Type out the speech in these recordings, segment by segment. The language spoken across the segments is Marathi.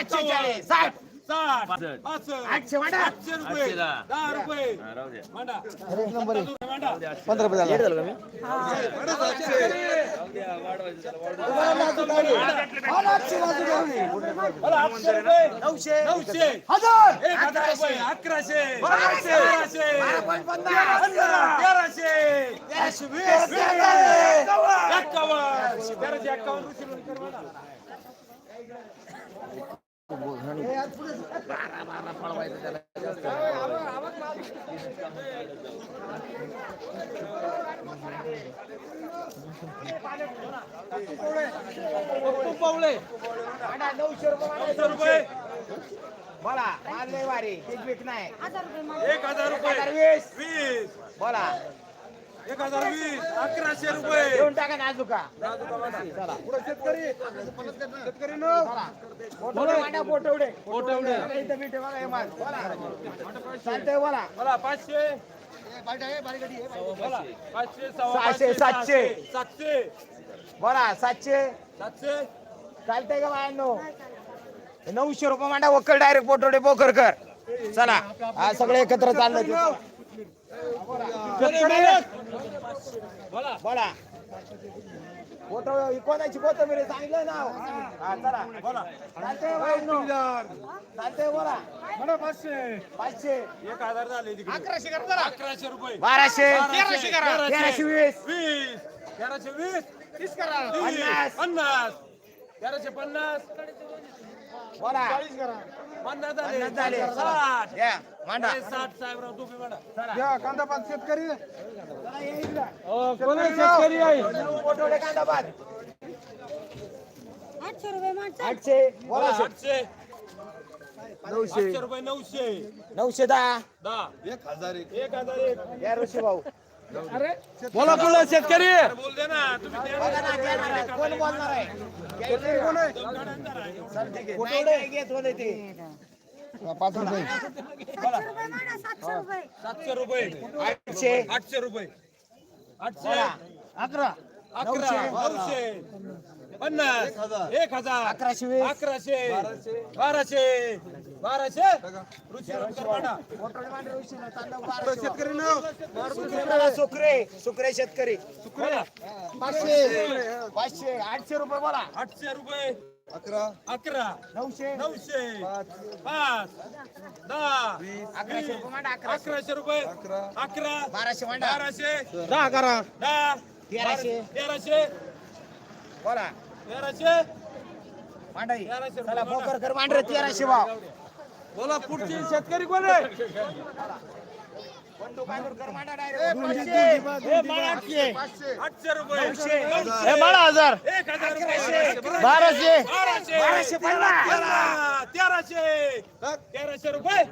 पाचशे चाळीस साठ. साठ. पासष्ट. पासष्ट आठशे मांडा आठशे रुपये. आठशे दहा. दहा रुपये. हा, राहू द्या. मांडा अरे एक नंबर आहे. मांडा पंधरा रुपये झाला. राहू द्या वाढवायचं त्याला, वाढवा. मला आठशे रुपये. नऊशे नऊशे. हजार. एक हजार रुपये. अकराशे. बाराशे. तेराशे. तेराशे. वीस. एकावन्न. तेराशे कर मांडा. पावले मांडा नऊशे रुपये मांडा, नऊशे रुपये. बोला मारले वारी तेच विक नाही. एक हजार एक रुपये वीस. बोला. एक हजार वीस अकराशे रुपये. देऊन टाका नाजुका बोला मांडा पोटवडे पोटवडे इथं बिटे बघा हे माल. बोला. चालतंय बोला. पाचशे. सहाशे, सातशे. सातशे. बोला सातशे. सातशे. चालतंय का बायांनो नऊशे रुपये मांडा वक्कल डायरेक्ट पोटवडे पोकर कर. चला. हा सगळे एकत्र चाललं बोला. बोला. कोणाची कोथंबीर? सांगितलं नाव हा चला बोला. बायांनो चालतंय बोला. म्हणा पाचशे. पाचशे. एक हजार झाले तिकडे. अकराशे कर बोला अकराशे रुपये. बाराशे. तेराशे करा. तेराशे वीस. वीस. तेराशे वीस. तीस करा. पन्नास. पन्नास. तेराशे पन्नास. बोला. पन्नास झाले. पन्नास झाले. साठ. या मांडा. अरे, साठ साहेबराव टोपी मांडा. पोटवडे कांदाबाद आठशे रुपये माणसं आठशे. बोला. आठशे. आठशे रुपये नऊशे. नऊशे दहा. दहा. एक हजार एक. हजार एक. या ऋषी भाऊ बोला बोला शेतकरी. कोण बोलणार आहे? पाच रुपये. सातशे रुपये आठशे. आठशे रुपये. आठशे. अकरा. अकरा नऊशे. पन्नास. एक हजार. अकराशे अकराशे. बाराशे. बाराशे? रुची रुची मांडा. शेतकरी सुकरे. सुकरे शेतकरी. पाचशे. पाचशे. आठशे रुपये बोला. आठशे रुपये. अकरा. अकरा. नऊशे. नऊशे. पाच. दहा. अकराशे अकराशे. रुपये. अकरा. अकरा. बाराशे बाराशे. दहा करा. दहा. तेराशे. तेराशे. बोला. तेराशे. मांडाई तेराशे चला पोकर कर मांडरे तेराशे भाव. बोला पुढचे. शेतकरी कोण आहे. आठशे रुपये. नऊशे. नऊशे. हजार. एक हजार रुपये. बाराशे. बाराशे. तेरा- तेराशे. तेराशे रुपये.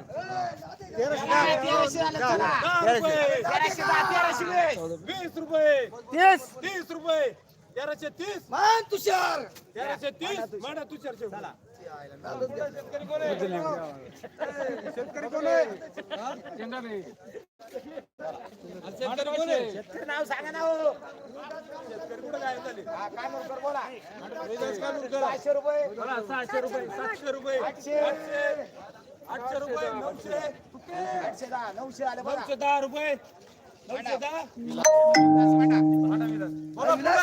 दहा रुपये. वीस. रुपये. तीस. तीस रुपये. तेराशे तीस. मान तुषार. तेराशे तीस. म्हणा तुषार शेव शेतकरी कोण आहे शेतकरी कोण आहे शेतकरी नाव सांगा ना हो. शेतकरी कुठं झाले बोला पाचशे रुपये बोला सहाशे रुपये सातशे रुपये आठशे. आठशे रुपये नऊशे आठशे दहा नऊशे आले नऊशे दहा रुपये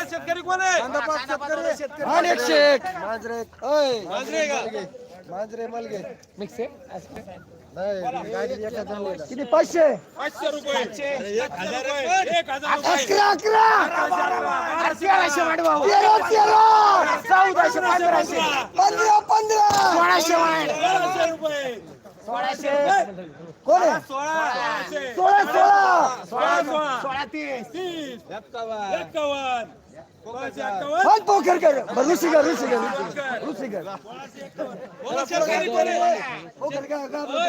शेतकरी कोण आहे? शेतकरी एक मांजरे मांजरे? मांजरे मलगे. मिक्स. किती? पाचशे. पाचशे रुपये. अकरा अकरा. तेराशे तेरा तेरा. चौदाशे पंधराशे पंधरा पंधरा. सोळाशे मांड सोळाशे रुपये. सोळाशे. कोण आहे? सोळा सोळाशे सोळा सोळा. सोळा सोळा. सोळा तीस. तीस एक्कावन्न हात पोखर कर. ऋषी कर ऋषी कर ऋषी कर. शेतकरी कोण आहे?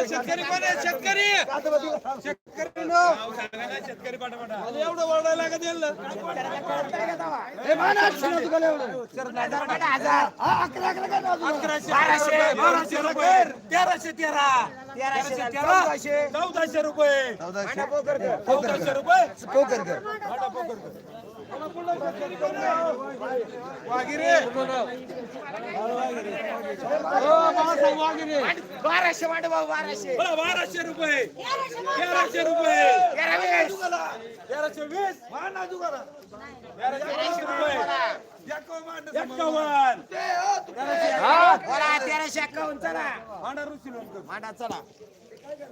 शेतकरी कोण आहे? शेतकरी. शेतकरी ना. शेतकरी एवढं ओरडायला हे हा रुपये तेराशे तेरा. तेराशे तेरा. चौदाशे. चौदाशे रुपये. मांडा पोकर कर. चौदाशे. रुपये. पोखर कर. भाडा पोकर कर. बाराशे मांड भाऊ बाराशे. बरं, बाराशे रुपये. तेराशे तेराशे रुपये. वीस. तेराशे वीस. तेराशे वीस. रुपये. एक्कावन्न बोला तेराशे अकावन्न चला. मांडा लोणकर. मांडा चला.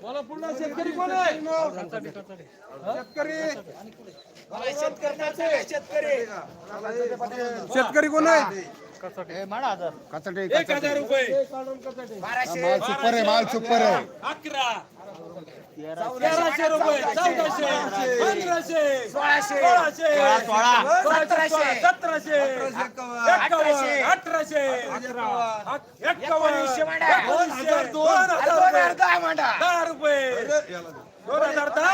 मला पुन्हा शेतकरी कोण आहे? शेतकरी. बोला शेतकरी कोण आहे? कचडे एक हजार रुपये. माल सुपर आहे माल सुपर आहे. अकरा. तेराशे रुपये चौदाशे. पंधराशे. सोळाशे. सोळाशे. सोळा सतराशे. सतराशे. एक्कावन्न अठराशे. मांडा. दोन हजार दहा रुपये. दोन हजार दहा.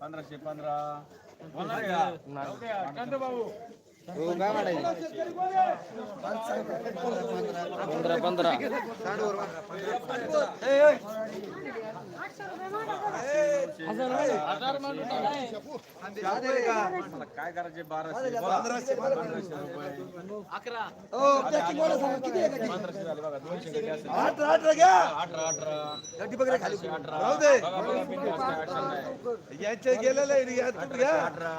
पंधरा. पंधरा काय करायचे बाराशे अठरा अठरा घ्या अठरा अठरा बघा बिनधास्त काय गेलेलं आहे अठरा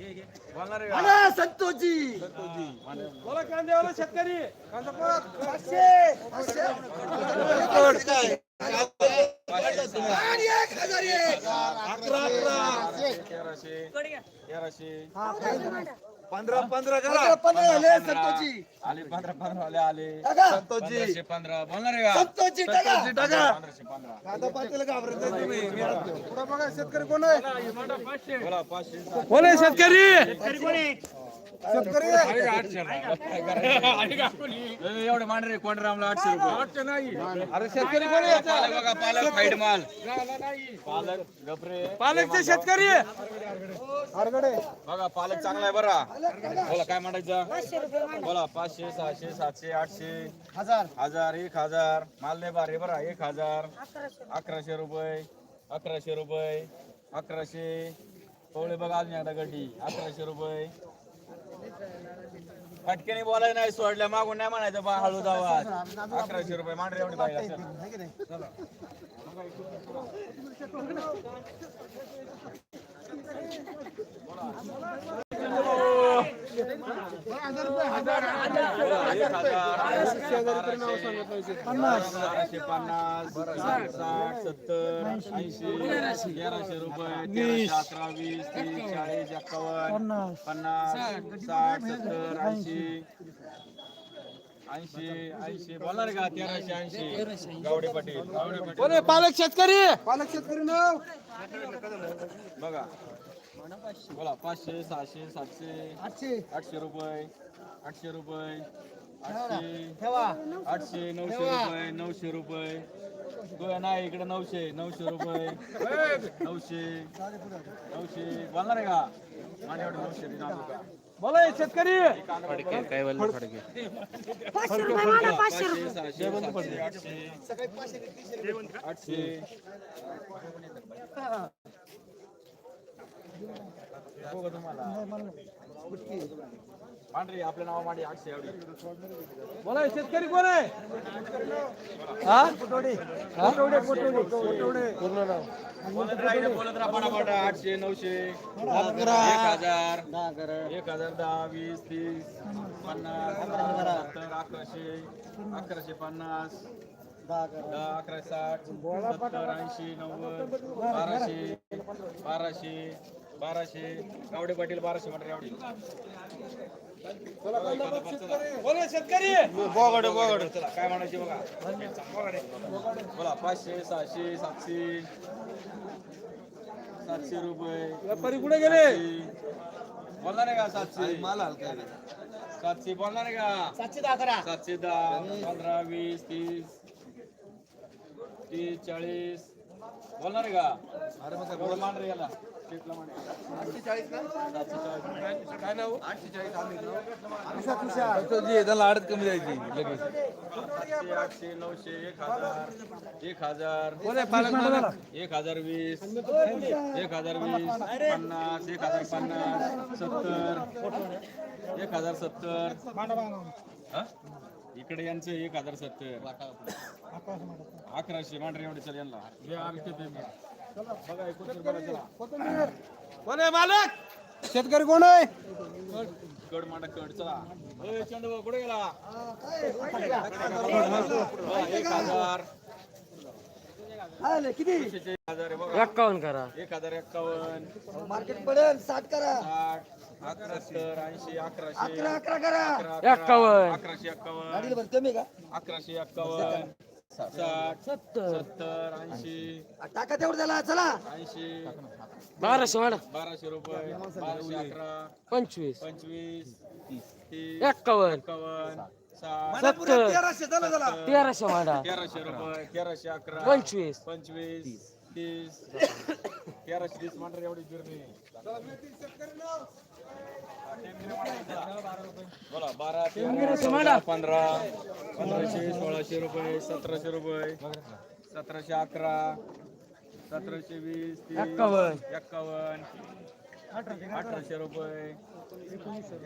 म्हणा, संतोषजी बोला कांदेवाला शेतकरी. कांदा पाचशे. आणि एक हजार एक. अकरा हा. पंधरा पंधरा करा पंधरा झाले संतोषजी आले पंधरा पंधरा आले पंधराशे पंधरा बोलणार आहे संतोषजी टाका पातेला घाबरत नाही तुम्ही पुढं बघा शेतकरी कोण आहे बोला पाचशे कोण आहे शेतकरी एवढे मांडरे कोंडरामला आठशे रुपये. अरे शेतकरी कोण पालक बघा पालक फाईट माल. पालक गपरे. पालकचे शेतकरी अरगडे बघा पालक चांगला आहे बरा. बोला काय मांडायचं? पाचशे रुपये मांडा. बोला पाचशे सहाशे सातशे आठशे. हजार. हजार एक हजार. माल नाही बारे बरा. एक हजार. अकराशे. अकराशे रुपये. अकराशे रुपये. अकराशे. पवळे बघा अजून एकदा गड्डी. अकराशे रुपये. फटकेने बोलायला नाही सोडल्या मागून नाही म्हणायचं बा हळू जावा. अकराशे रुपये मांडरे एवढी पाहिजे असेल आहे की नाही? एक हजार बाराशे पन्नास साठ सत्तर ऐंशी तेराशे रुपये तेराशे अकरा वीस तीस चाळीस एक्कावन्न पन्नास साठ सत्तर ऐंशी ऐंशी ऐंशी बोलणार का तेराशे ऐंशी गावडे पाटील गावडे पाटील कोण आहे? पालक शेतकरी? पालक शेतकरी नाव? बघा. बोला पाचशे सहाशे सातशे आठशे. आठशे रुपये आठशे रुपये आठशे ठेवा. आठशे नऊशे रुपये नऊशे रुपये. गोया नाही इकडे नऊशे नऊशे रुपये. नऊशे नऊशे. बोलणार आहे का? माझ्या एवढे नऊशे का बोला हे शेतकरी. पाचशे रुपये मांडा पाचशे रुपये. सहाशे सातशे आठशे. आठशे. पांढरी आपल्या नावा मांडी आठशे एवढी बोला हे शेतकरी कोण आहे? हा? पूर्ण नाव. बोलत राहा आठशे नऊशे. एक हजार. एक हजार दहा वीस तीस पन्नास सत्तर अकराशे अकराशे पन्नास दहा अकरा साठ सत्तर ऐंशी नव्वद बाराशे बाराशे बाराशे गावडे पाटील बाराशे म्हटलं एवढी बोला शेतकरी! बोगड बोगड. चला काय म्हणायचे बघा. बोगाडे. बोला पाचशे सहाशे सातशे. सातशे रुपये. व्यापारी कुठे गेले? बोलणार आहे का सातशे? मला सातशे बोलणार आहे का? सातशे दहा करा. सातशे दहा पंधरा वीस तीस तीस चाळीस. बोलणार आहे का? अरे मग बोल मान रे याला. मान. सातशे चाळीस. काय नाव लाडत कमी जायची लगेच. आठशे नऊशे एक हजार. एक हजार एक हजार वीस एक हजार वीस पन्नास एक हजार पन्नास सत्तर. एक हजार सत्तर. हा? इकडे यांचं एक हजार सत्तर. अकराशे मांढरे एवढे चल यांना. हे. बघा एकोणीस बघा चला कोण आहे मालक? शेतकरी कोण आहे? कड मांडा कड चला चंदू कुठे गेला? एक हजार. किती? एक्कावन्न करा. एक हजार एक्कावन्न मार्केट पडेल साठ करा. साठ अकरा सत्तर ऐंशी अकराशे. अकरा अकरा करा. एक्कावन्न. अकराशे एक्कावन्न कमी का? अकराशे एक्कावन्न साठ सत्तर. ऐंशी. टाका तेवढं त्याला चला. ऐंशी. बाराशे वाढा. बाराशे रुपये. बाराशे अकरा पंचवीस. पंचवीस. तीस. एक्कावन्न. एक्कावन्न. साठ सत्तर. तेराशे झालं झाला तेराशे वाढा. तेराशे रुपये तेराशे अकरा. पंचवीस. पंचवीस. तीस. तेराशे तीस म्हणणार एवढी गिरणी बोला बारा तेरा पंधरा पंधराशे सोळाशे रुपये सतराशे रुपये सतराशे अकरा सतराशे वीस एक्कावन्न. एक्कावन्न अठराशे रुपये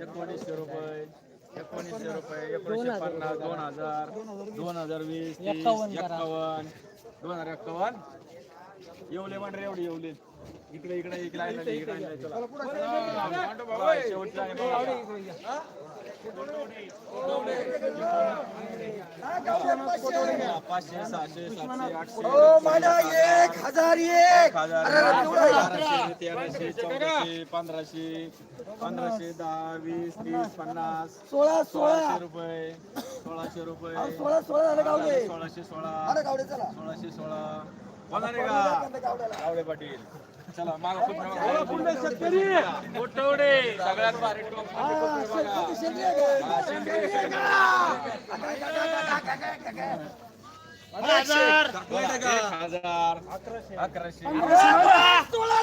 एकोणीसशे रुपये एकोणीसशे रुपये एकोणीसशे पन्नास दोन हजार दोन हजार वीस एक्कावन्न दोन हजार एक्कावन्न. येवले म्हणरे एवढे येवले. इकडे इकडे इकडे इकडे शेवटचं. पाचशे सहाशे सातशे आठशे एक हजार एक हजार तेराशे चौदाशे पंधराशे पंधराशे दहा वीस तीस पन्नास सोळा सोळा सोळाशे रुपये सोळाशे रुपये सोळा सोळा सोळाशे सोळा सोळाशे सोळा बोला रे गावडे पाटील सगळ्यात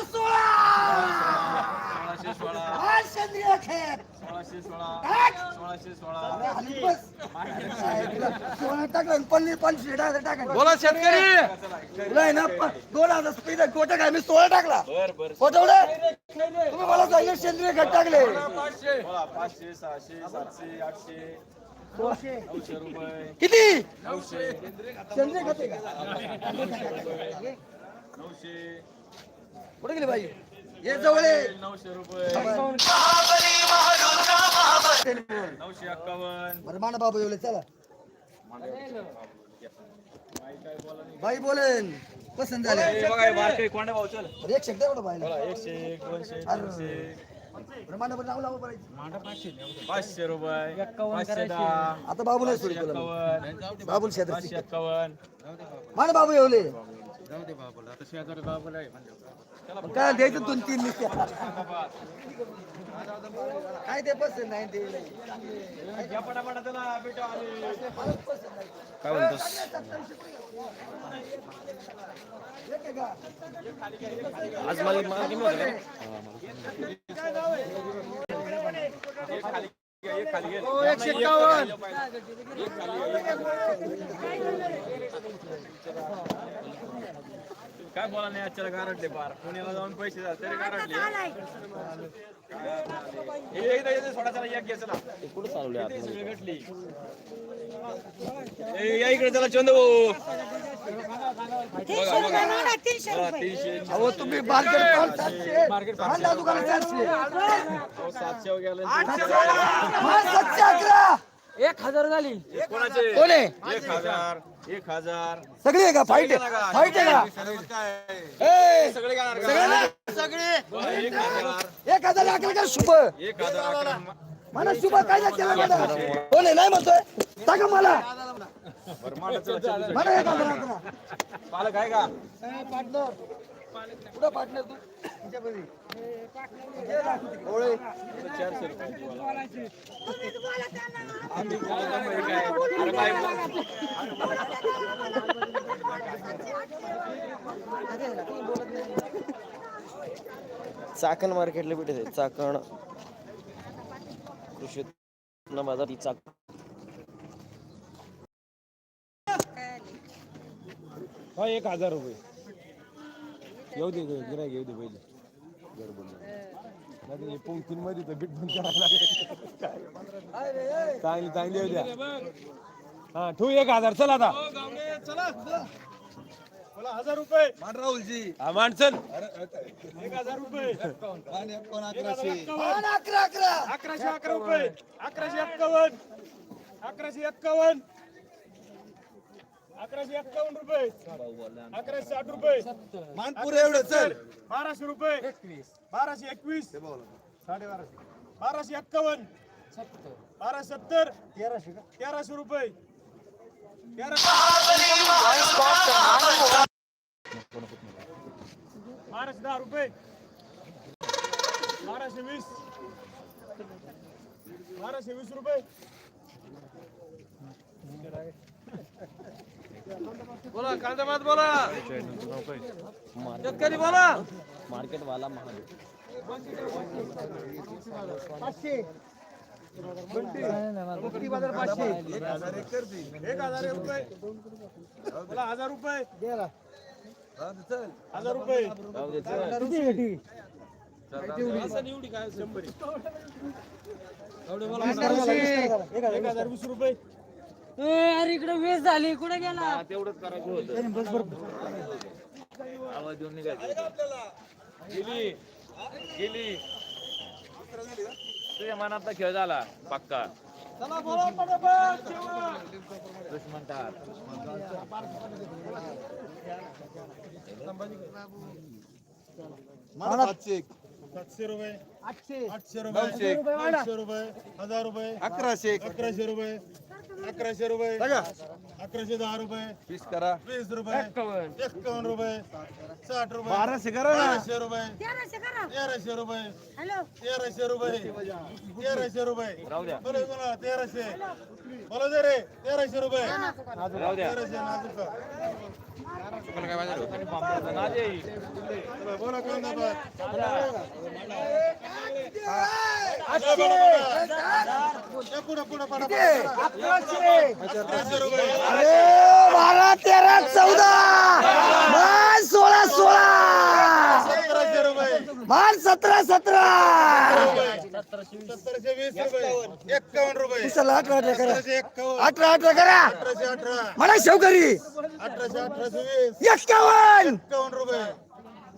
सोळा सोळाशे सोळा. सोळाशे सोळा. सोळा. टाकलं पन्नीस पंचवीस टाकलं बोला शेतकरी. तुला आहे ना प- दोन हजार स्पीड गोटा काय? मी सोळा टाकला. बर बर. पोटवडे तुम्ही मला सांगितलं सेंद्रिय खत टाकले. पाचशे सहाशे सातशे आठशे. किती? सेंद्रिय खत का? कुठे गेले बाई? ये जवळे नऊशे रुपये. नऊशे बरं माना बाबा येवले चला. बाई बोलेन पसंत झाले. हे बघा हे बारकाई कोंडा भाऊ चल. बरं, एक शब्द एवढं बाईला. बोला एकशे एक दोनशे बरं माना बरं. नाव लावा बरं पाचशे रुपये. पाचशे दहा. आता बाबू नाही तुला एक्कावन्न बाबूल पाचशे एक्कावन्न माना बाबू येवले. जाऊ दे बाबूला. आता शेजारी बाबूला आहे म्हणजे काय द्यायचं दोन तीन निघत्या काय ते पसंत नाही ते काय म्हणतोस आज मला. एकशे एक्कावन्न. काय बोला नाही आजच्याला गारटले पार पुण्याला जाऊन पैसे झाले तरी गारटले हे एकदा येते सोडा चला एक घे चला. किती सगळी भेटली? ए, या इकडे चला चंदू तीनशे हा, रुपये तीनशे अहो तुम्ही मार्केट सातशे. अंडा दुकानात चारशे अहो, सातशे गेले हा, सातशे अकरा. एक हजार झाली. कोणाचे कोण आहे? एक हजार. एक हजार. सगळी आहे का? फाईट आहे. फाईट आहे का? ए, सगळे गाणार. का? सगळे. एक हजार. एक हजार अकरा का शुभ? एक हजार अकरा मला शुभ काय नाही केला मला. कोण आहे? नाही म्हणतोय? टाका मला. बरं. मला एक हजार अकरा पालक आहे का? कुठं पार्टनर तू? चारशे चाकण मार्केटला भेटत आहे. चाकण कृषी उत्पन्न बाजार ही चाक हो एक हजार रुपये. येऊ दे गिराय येऊ दे पहिले. नाही पंक्तीन मध्ये तर बीट बंद करायला लागेल. चांगली चांगली येऊ द्या. हा ठेवू एक हजार. चल आता. हजार रुपये मान राहुलजी हा माणसन एक हजार रुपये मान एकोण अकराशे अकरा अकरा अकराशे अकरा रुपये. अकराशे एक्कावन्न अकराशे एक्कावन्न अकराशे एक्कावन्न रुपये. अकराशे साठ रुपये. मानपूर एवढं चल. बाराशे रुपये. बाराशे एकवीस. साडे बाराशे बाराशे एक्कावन्न. बाराशे सत्तर. तेराशे तेराशे रुपये. बाराशे दहा रुपये. बाराशे वीस. बाराशे वीस रुपये. बोला कांदा मात बोला. शेतकरी बोला. मार्केट वाला महाल एक हजार एक रुपये. बोला हजार रुपये. हजार रुपये. असं निवडी काय शंभर. एक हजार वीस रुपये. अरे इकडे वीस झाली कुठे गेला? तेवढंच करायचं होतं. आवाज देऊन निघायचं गेली गेली. तुझ्या मनातला खेळ झाला पक्का. चला बोला सातशे रुपये. आठशे. आठशे रुपये. नऊशे रुपये हजार रुपये. अकराशे एक. अकराशे रुपये. अकराशे रुपये. अकराशे दहा रुपये. वीस करा. वीस रुपये. एक्कावन्न. रुपये. साठ रुपये. बाराशे करा. बाराशे रुपये. तेराशे रुपये. हॅलो. तेराशे रुपये. तेराशे रुपये. तेराशे. बोला दे रे तेराशे रुपये. तेराशे नाजूक नाजे बोला, पुढं, पुढं. अकराशे. रुपये. अरे बारा तेरा चौदा. सोळा सोळा. सतराशे मान सतरा सतरा! सत्तरशे वीस रुपये. एक्कावन्न रुपये. चला अठरा अठरा करा. सतराशे एक्कावन्न अठरा अठरा करा. अठराशे अठरा. मला शेवकरी. अठराशे अठराशे वीस. एक्कावन्न एक्कावन्न रुपये.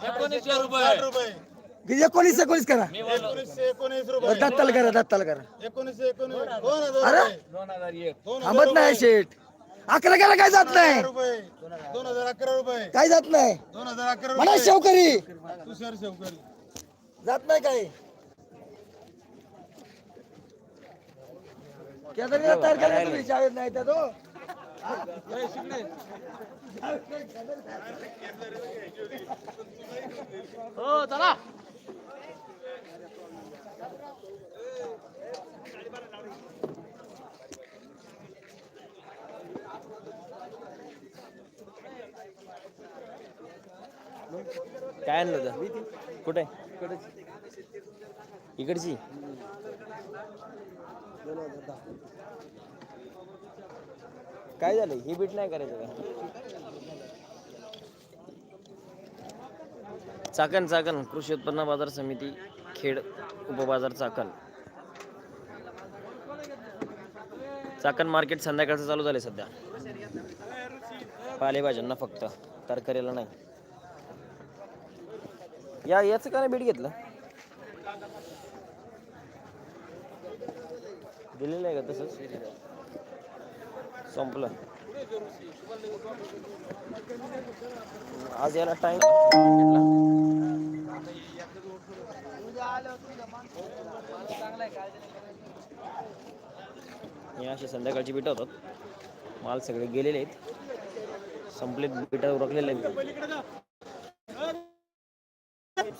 एकोणीसशे रुपये. रुपये. एकोणीस एकोणीस करा. एकोणीसशे एकोणीस रुपये. दत्ताल करा दत्ताल करा. एकोणीसशे एकोणीस. दोन हजार अरे! दोन हजार एक. दोन हजार थांबत नाही शेठ. अकरा करा काय जात नाही? रुपये. दोन हजार अकरा रुपये. काय जात नाही? दोन हजार अकरा मला रुपये शेवकरी. तुषार शेवकरी. जात नाही काय केदारनाथ तयार केलं तुम्ही शाळेत नाही तर तो. हो चला. काय आणलं होतं? कुठे इकडची? काय झालं? ही बीट नाही करायचं का? चाकण चाकण. कृषी उत्पन्न बाजार समिती खेड उपबाजार चाकण. चाकण मार्केट संध्याकाळचं चालू झाले सध्या. पालेभाज्यांना फक्त. तरकारीला नाही. या याचं का नाही बीट घेतलं? दिलेलं आहे का तसंच? संपलं. आज याला टाइम या असे संध्याकाळची बीट होतात. माल सगळे गेलेले आहेत. संपलेत बिटा उरकलेले आहेत.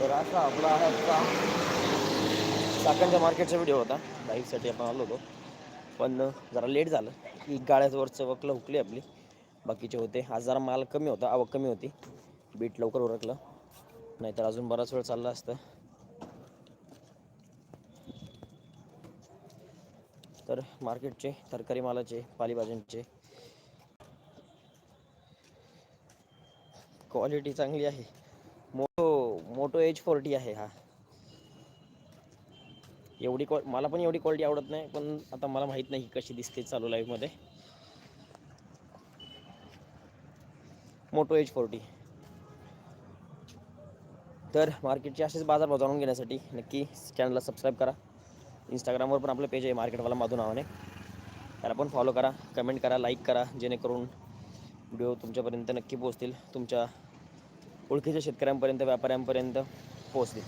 तर असा आपला आहे आजचा चाकणच्या मार्केटचा व्हिडिओ होता. बाईकसाठी आपण आलो होतो. पण जरा लेट झालं. की गाड्यावरचं वकलं हुकली आपली. बाकीचे होते. आज जरा माल कमी होता. आवक कमी होती. बीट लवकर उरकलं. नाहीतर अजून बराच वेळ चालला असतं. तर मार्केटचे तरकारी मालाचे पालेभाज्यांचे. क्वालिटी चांगली आहे. मोटो मोटो एच फोर्टी आहे हा. एवढी क्वा मला पण एवढी क्वालिटी आवडत नाही पण आता मला माहीत नाही कशी दिसते चालू लाईफमध्ये मोटो एच फोर्टी तर मार्केटचे असेच बाजार जाणून घेण्यासाठी नक्की चॅनलला सबस्क्राईब करा. इंस्टाग्रामवर पण आपलं पेज आहे मार्केटवाला माधू नावाने. त्याला पण फॉलो करा कमेंट करा लाईक करा जेणेकरून व्हिडिओ तुमच्यापर्यंत नक्की पोहोचतील तुमच्या ओळखीच्या शेतकऱ्यांपर्यंत व्यापाऱ्यांपर्यंत पोहोचतील.